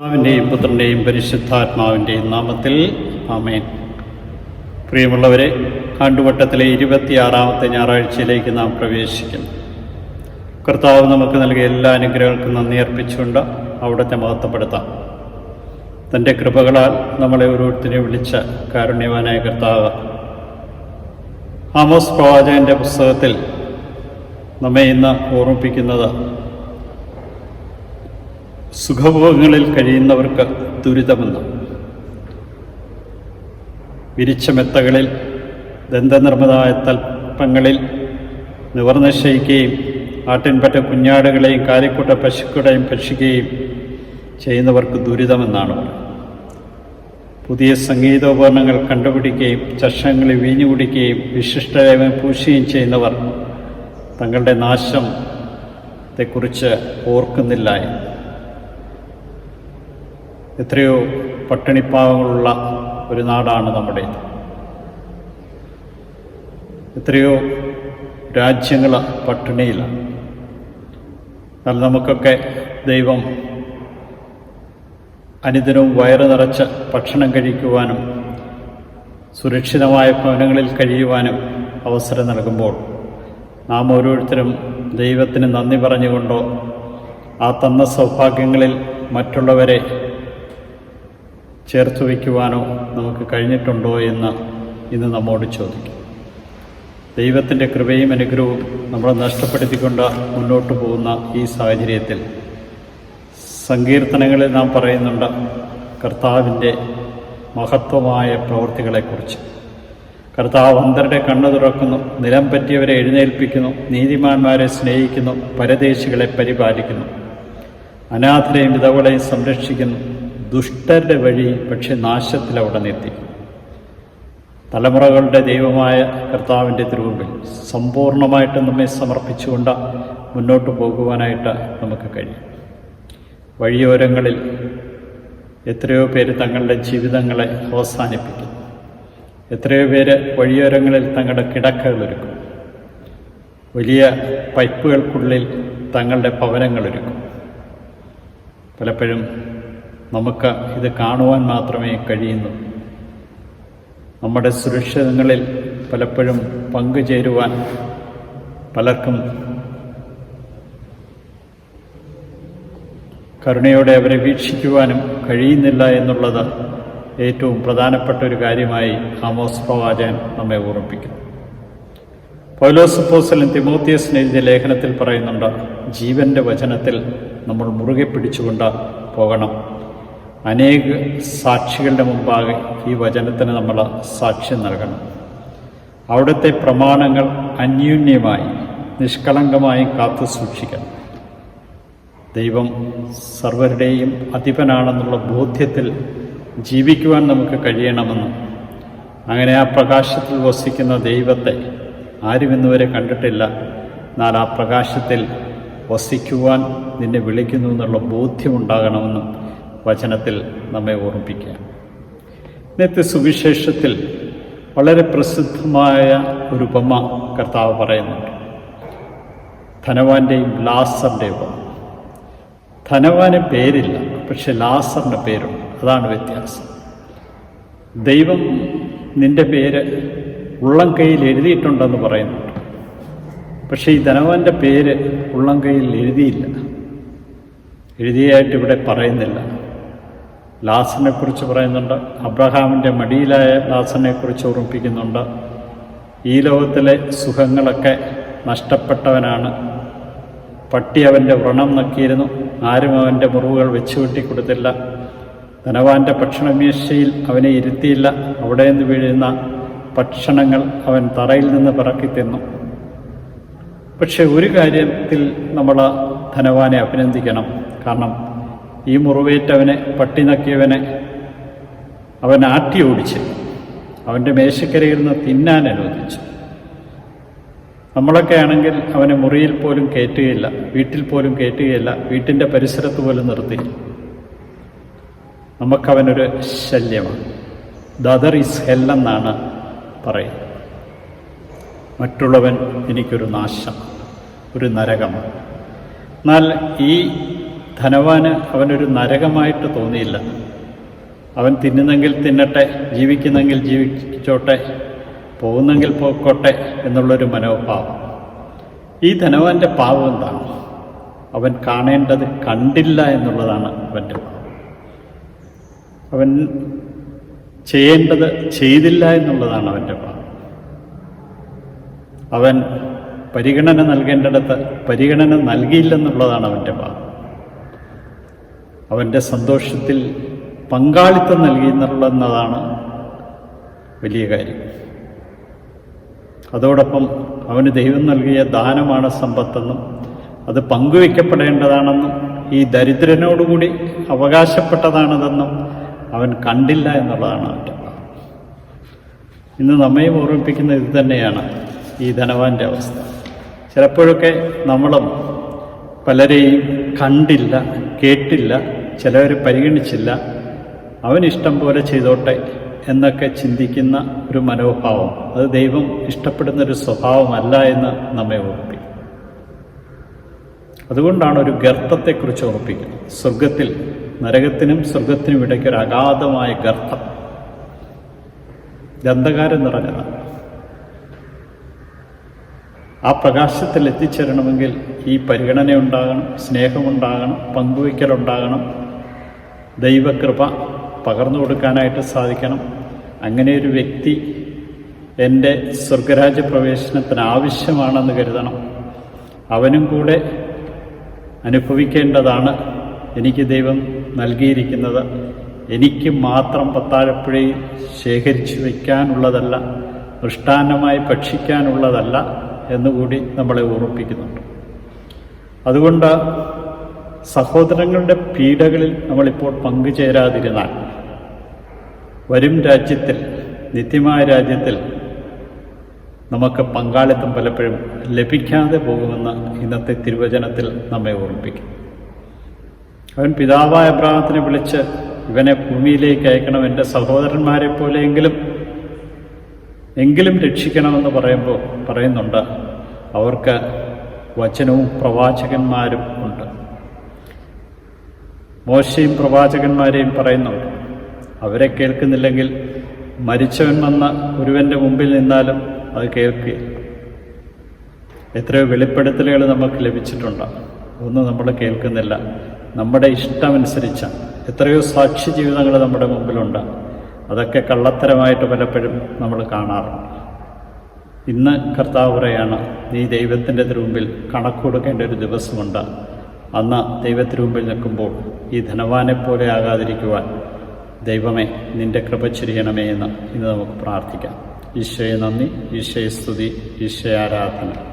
പിതാവിന്റെയും പുത്രന്റെയും പരിശുദ്ധാത്മാവിന്റെയും നാമത്തിൽ ആമേൻ. പ്രിയമുള്ളവരെ ആണ്ടുവട്ടത്തിലെ ഇരുപത്തിയാറാമത്തെ ഞായറാഴ്ചയിലേക്ക് നാം പ്രവേശിക്കുന്നു. കർത്താവ് നമുക്ക് നൽകിയ എല്ലാ അനുഗ്രഹങ്ങൾക്കും നന്ദി അർപ്പിച്ചുകൊണ്ട് അവിടുത്തെ മഹത്വപ്പെടുത്താം. തന്റെ കൃപകളാൽ നമ്മളെ ഓരോരുത്തരെയും വിളിച്ച കാരുണ്യവാനായ കർത്താവ് ആമോസ് പ്രവാചകന്റെ പുസ്തകത്തിൽ നമ്മെ ഇന്ന് ഓർമ്മിപ്പിക്കുന്നത് സുഖഭോഗങ്ങളിൽ കഴിയുന്നവർക്ക് ദുരിതമെന്ന്. വിരിച്ച മെത്തകളിൽ ദന്തനിർമ്മിതമായ തൽപ്പങ്ങളിൽ നിവർനിശ്ചയിക്കുകയും ആട്ടിൻപറ്റ കുഞ്ഞാടുകളെയും കാലിക്കൂട്ട പശുക്കളെയും ഭക്ഷിക്കുകയും ചെയ്യുന്നവർക്ക് ദുരിതമെന്നാണ്. പുതിയ സംഗീതോപകരണങ്ങൾ കണ്ടുപിടിക്കുകയും ചഷങ്ങളിൽ വീഞ്ഞു കുടിക്കുകയും വിശിഷ്ടരേവം പൂശുകയും ചെയ്യുന്നവർ തങ്ങളുടെ നാശത്തെക്കുറിച്ച് എത്രയോ പട്ടിണിപ്പാവങ്ങളുള്ള ഒരു നാടാണ് നമ്മുടെ എത്രയോ രാജ്യങ്ങൾ പട്ടിണിയിലാണ് എന്നാൽ നമുക്കൊക്കെ ദൈവം അനുദിനവും വയറ് നിറച്ച് ഭക്ഷണം കഴിക്കുവാനും സുരക്ഷിതമായ ഭവനങ്ങളിൽ കഴിയുവാനും അവസരം നൽകുമ്പോൾ നാം ഓരോരുത്തരും ദൈവത്തിന് നന്ദി പറഞ്ഞുകൊണ്ടോ ആ തന്ന സൗഭാഗ്യങ്ങളിൽ മറ്റുള്ളവരെ ചേർത്ത് വയ്ക്കുവാനോ നമുക്ക് കഴിഞ്ഞിട്ടുണ്ടോ എന്ന് ഇന്ന് നമ്മോട് ചോദിക്കും. ദൈവത്തിന്റെ കൃപയും അനുഗ്രഹവും നമ്മളെ നഷ്ടപ്പെടുത്തിക്കൊണ്ട് മുന്നോട്ട് പോകുന്ന ഈ സാഹചര്യത്തിൽ സങ്കീർത്തനങ്ങളിൽ നാം പറയുന്നുണ്ട് കർത്താവിന്റെ മഹത്വമായ പ്രവൃത്തികളെക്കുറിച്ച്. കർത്താവ് അന്തരുടെ കണ്ണു തുറക്കുന്നു നിലം പറ്റിയവരെ എഴുന്നേൽപ്പിക്കുന്നു നീതിമാന്മാരെ സ്നേഹിക്കുന്നു പരദേശികളെ പരിപാലിക്കുന്നു. അനാഥരെയും വിധവളെയും സംരക്ഷിക്കുന്നു. ദുഷ്ടരുടെ വഴി പക്ഷെ നാശത്തിൽ അവിടെ തലമുറകളുടെ ദൈവമായ കർത്താവിന്റെ തിരുവുമ്പിൽ സമ്പൂർണമായിട്ട് നമ്മെ സമർപ്പിച്ചുകൊണ്ട് മുന്നോട്ട് പോകുവാനായിട്ട് നമുക്ക് കഴിയും വഴിയോരങ്ങളിൽ എത്രയോ പേര് തങ്ങളുടെ ജീവിതങ്ങളെ അവസാനിപ്പിക്കും. എത്രയോ പേര് വഴിയോരങ്ങളിൽ തങ്ങളുടെ കിടക്കകൾ കിടക്കകളൊരുക്കും വലിയ പൈപ്പുകൾക്കുള്ളിൽ തങ്ങളുടെ ഭവനങ്ങളൊരുക്കും പലപ്പോഴും നമുക്ക് ഇത് കാണുവാൻ മാത്രമേ കഴിയുന്നു. നമ്മുടെ സുരക്ഷിതങ്ങളിൽ പലപ്പോഴും പങ്കുചേരുവാൻ പലർക്കും കരുണയോടെ അവരെ വീക്ഷിക്കുവാനും കഴിയുന്നില്ല എന്നുള്ളത് ഏറ്റവും പ്രധാനപ്പെട്ട ഒരു കാര്യമായി ആമോസ് പ്രവാചകൻ നമ്മെ ഓർമ്മിപ്പിക്കുന്നു. പൗലോസ് പോസലും തിമോത്തിയസിന് എഴുതിയ ലേഖനത്തിൽ പറയുന്നുണ്ട് ജീവന്റെ വചനത്തിൽ നമ്മൾ മുറുകെ പിടിച്ചുകൊണ്ട് പോകണം. അനേക സാക്ഷികളുടെ മുമ്പാകെ ഈ വചനത്തിന് നമ്മൾ സാക്ഷ്യം നൽകണം. അവിടുത്തെ പ്രമാണങ്ങൾ അന്യോന്യമായി നിഷ്കളങ്കമായി കാത്തു സൂക്ഷിക്കണം. ദൈവം സർവരുടെയും അധിപനാണെന്നുള്ള ബോധ്യത്തിൽ ജീവിക്കുവാൻ നമുക്ക് കഴിയണമെന്നും. അങ്ങനെ ആ പ്രകാശത്തിൽ വസിക്കുന്ന ദൈവത്തെ ആരും ഇന്നുവരെ കണ്ടിട്ടില്ല. എന്നാൽ ആ പ്രകാശത്തിൽ വസിക്കുവാൻ നിന്നെ വിളിക്കുന്നു എന്നുള്ള ബോധ്യമുണ്ടാകണമെന്നും വചനത്തിൽ നമ്മെ ഓർമ്മിപ്പിക്കുക. ഇന്നത്തെ സുവിശേഷത്തിൽ വളരെ പ്രസിദ്ധമായ ഒരു ഉപമ കർത്താവ് പറയുന്നുണ്ട്. ധനവാന്റെയും ലാസറിന്റെയും ഉപമ. ധനവാന് പേരില്ല പക്ഷെ ലാസറിന്റെ പേരുണ്ട്. അതാണ് വ്യത്യാസം. ദൈവം നിന്റെ പേര് ഉള്ളം കയ്യിൽ എഴുതിയിട്ടുണ്ടെന്ന് പറയുന്നുണ്ട്. പക്ഷേ ഈ ധനവാന്റെ പേര് ഉള്ളം കയ്യിൽ എഴുതിയില്ല. എഴുതിയായിട്ട് ഇവിടെ പറയുന്നില്ല. ലാസറിനെ കുറിച്ച് പറയുന്നുണ്ട്. അബ്രഹാമിന്റെ മടിയിലായ ലാസിനെ കുറിച്ച് ഓർമ്മിപ്പിക്കുന്നുണ്ട്. ഈ ലോകത്തിലെ സുഖങ്ങളൊക്കെ നഷ്ടപ്പെട്ടവനാണ്. പട്ടി അവന്റെ വ്രണം നക്കിയിരുന്നു. ആരും അവന്റെ മുറിവുകൾ വെച്ചു വെട്ടി കൊടുത്തില്ല. ധനവാന്റെ ഭക്ഷണമേശയിൽ അവനെ ഇരുത്തിയില്ല. അവിടെ നിന്ന് വീഴുന്ന ഭക്ഷണങ്ങൾ അവൻ തറയിൽ നിന്ന് പിറക്കി തിന്നു. പക്ഷെ ഒരു കാര്യത്തിൽ നമ്മൾ ധനവാനെ അഭിനന്ദിക്കണം. കാരണം ഈ മുറിവേറ്റവനെ പട്ടി നക്കിയവനെ അവൻ ആട്ടി ഓടിച്ച് അവന്റെ മേശക്കരയിൽ നിന്ന് തിന്നാൻ അനുവദിച്ചു. നമ്മളൊക്കെ ആണെങ്കിൽ അവനെ മുറിയിൽ പോലും കയറ്റുകയില്ല വീട്ടിൽ പോലും കയറ്റുകയില്ല വീട്ടിന്റെ പരിസരത്ത് പോലും നിർത്തി. നമുക്കവനൊരു ശല്യമാണ്. ദദർ ഈസ് ഹെല്ലെന്നാണ് പറയുന്നത്. മറ്റുള്ളവൻ എനിക്കൊരു നാശം ഒരു നരകമാണ്. എന്നാൽ ഈ ധനവാന് അവനൊരു നരകമായിട്ട് തോന്നിയില്ല. അവൻ തിന്നുന്നെങ്കിൽ തിന്നട്ടെ ജീവിക്കുന്നെങ്കിൽ ജീവിച്ചോട്ടെ പോകുന്നെങ്കിൽ പോക്കോട്ടെ എന്നുള്ളൊരു മനോഭാവം. ഈ ധനവാന്റെ പാവം എന്താണ്? അവൻ കാണേണ്ടത് കണ്ടില്ല എന്നുള്ളതാണ് അവന്റെ പാവം. അവൻ ചെയ്യേണ്ടത് ചെയ്തില്ല എന്നുള്ളതാണ് അവന്റെ പാവം. അവൻ പരിഗണന നൽകേണ്ടിടത്ത് പരിഗണന നൽകിയില്ലെന്നുള്ളതാണ് അവന്റെ പാവം. അവന്റെ സന്തോഷത്തിൽ പങ്കാളിത്തം നൽകിയെന്നുള്ളതാണ് വലിയ കാര്യം. അതോടൊപ്പം അവന് ദൈവം നൽകിയ ദാനമാണ് സമ്പത്തെന്നും അത് പങ്കുവയ്ക്കപ്പെടേണ്ടതാണെന്നും ഈ ദരിദ്രനോടുകൂടി അവകാശപ്പെട്ടതാണതെന്നും അവൻ കണ്ടില്ല എന്നുള്ളതാണ് അവന്റെ ഇന്ന് നമ്മയും ഓർമ്മിപ്പിക്കുന്ന ഇത് തന്നെയാണ് ഈ ധനവാന്റെ അവസ്ഥ. ചിലപ്പോഴൊക്കെ നമ്മളും പലരെയും കണ്ടില്ല കേട്ടില്ല ചിലവർ പരിഗണിച്ചില്ല. അവൻ ഇഷ്ടം പോലെ ചെയ്തോട്ടെ എന്നൊക്കെ ചിന്തിക്കുന്ന ഒരു മനോഭാവം. അത് ദൈവം ഇഷ്ടപ്പെടുന്ന ഒരു സ്വഭാവമല്ല എന്ന് നമ്മെ ഓർപ്പിക്കും. അതുകൊണ്ടാണ് ഒരു ഗർത്തത്തെക്കുറിച്ച് ഓർപ്പിക്കുന്നത്. സ്വർഗത്തിൽ നരകത്തിനും സ്വർഗത്തിനും ഇടയ്ക്ക് ഒരു അഗാധമായ ഗർത്തം. ഗന്ധകാരം നിറഞ്ഞതാണ്. ആ പ്രകാശത്തിൽ എത്തിച്ചേരണമെങ്കിൽ ഈ പരിഗണന ഉണ്ടാകണം സ്നേഹമുണ്ടാകണം പങ്കുവയ്ക്കലുണ്ടാകണം ദൈവകൃപ പകർന്നു കൊടുക്കാനായിട്ട് സാധിക്കണം. അങ്ങനെ ഒരു വ്യക്തി എന്റെ സ്വർഗരാജ്യ പ്രവേശനത്തിന് ആവശ്യമാണെന്ന് കരുതണം. അവനും കൂടെ അനുഭവിക്കേണ്ടതാണ് എനിക്ക് ദൈവം നൽകിയിരിക്കുന്നത്. എനിക്ക് മാത്രം പത്താഴപ്പുഴയിൽ ശേഖരിച്ചു വയ്ക്കാനുള്ളതല്ല മൃഷ്ടാന്നമായി ഭക്ഷിക്കാനുള്ളതല്ല എന്നുകൂടി നമ്മളെ ഓർമ്മിപ്പിക്കുന്നുണ്ട്. അതുകൊണ്ട് സഹോദരങ്ങളുടെ പീഡകളിൽ നമ്മളിപ്പോൾ പങ്കുചേരാതിരുന്നാൽ വരും രാജ്യത്തിൽ നിത്യമായ രാജ്യത്തിൽ നമുക്ക് പങ്കാളിത്തം പലപ്പോഴും ലഭിക്കാതെ പോകുമെന്ന് ഇന്നത്തെ തിരുവചനത്തിൽ നമ്മെ ഓർമ്മിപ്പിക്കും. അവൻ പിതാവായ അബ്രാഹത്തിനെ വിളിച്ച് ഇവനെ ഭൂമിയിലേക്ക് അയക്കണം എന്റെ സഹോദരന്മാരെ പോലെയെങ്കിലും എങ്കിലും രക്ഷിക്കണമെന്ന് പറയുമ്പോൾ പറയുന്നുണ്ട്. അവർക്ക് വചനവും പ്രവാചകന്മാരും ഉണ്ട്. മോശയും പ്രവാചകന്മാരെയും പറയുന്നുണ്ട് അവരെ കേൾക്കുന്നില്ലെങ്കിൽ മരിച്ചവൻ വന്ന ഒരുവന്റെ മുമ്പിൽ നിന്നാലും അത് കേൾക്കുക. എത്രയോ വെളിപ്പെടുത്തലുകൾ നമുക്ക് ലഭിച്ചിട്ടുണ്ട്. ഒന്നും നമ്മൾ കേൾക്കുന്നില്ല. നമ്മുടെ ഇഷ്ടമനുസരിച്ച എത്രയോ സാക്ഷി ജീവിതങ്ങൾ നമ്മുടെ മുമ്പിലുണ്ട്. അതൊക്കെ കള്ളത്തരമായിട്ട് പലപ്പോഴും നമ്മൾ കാണാറുണ്ട്. ഇന്ന് കർത്താവ് പറയാണ് നീ ദൈവത്തിന്റെ മുമ്പിൽ കണക്ക് കൊടുക്കേണ്ട ഒരു ദിവസമുണ്ട്. അന്ന് ദൈവത്തിനു മുമ്പിൽ നിൽക്കുമ്പോൾ ഈ ധനവാനെ പോലെ ആകാതിരിക്കുവാൻ ദൈവമേ നിന്റെ കൃപ ചൊരിയണമേ എന്ന് ഇന്ന് നമുക്ക് പ്രാർത്ഥിക്കാം. ഈശോയെ നന്ദി ഈശോയെ സ്തുതി ഈശോയെ ആരാധന.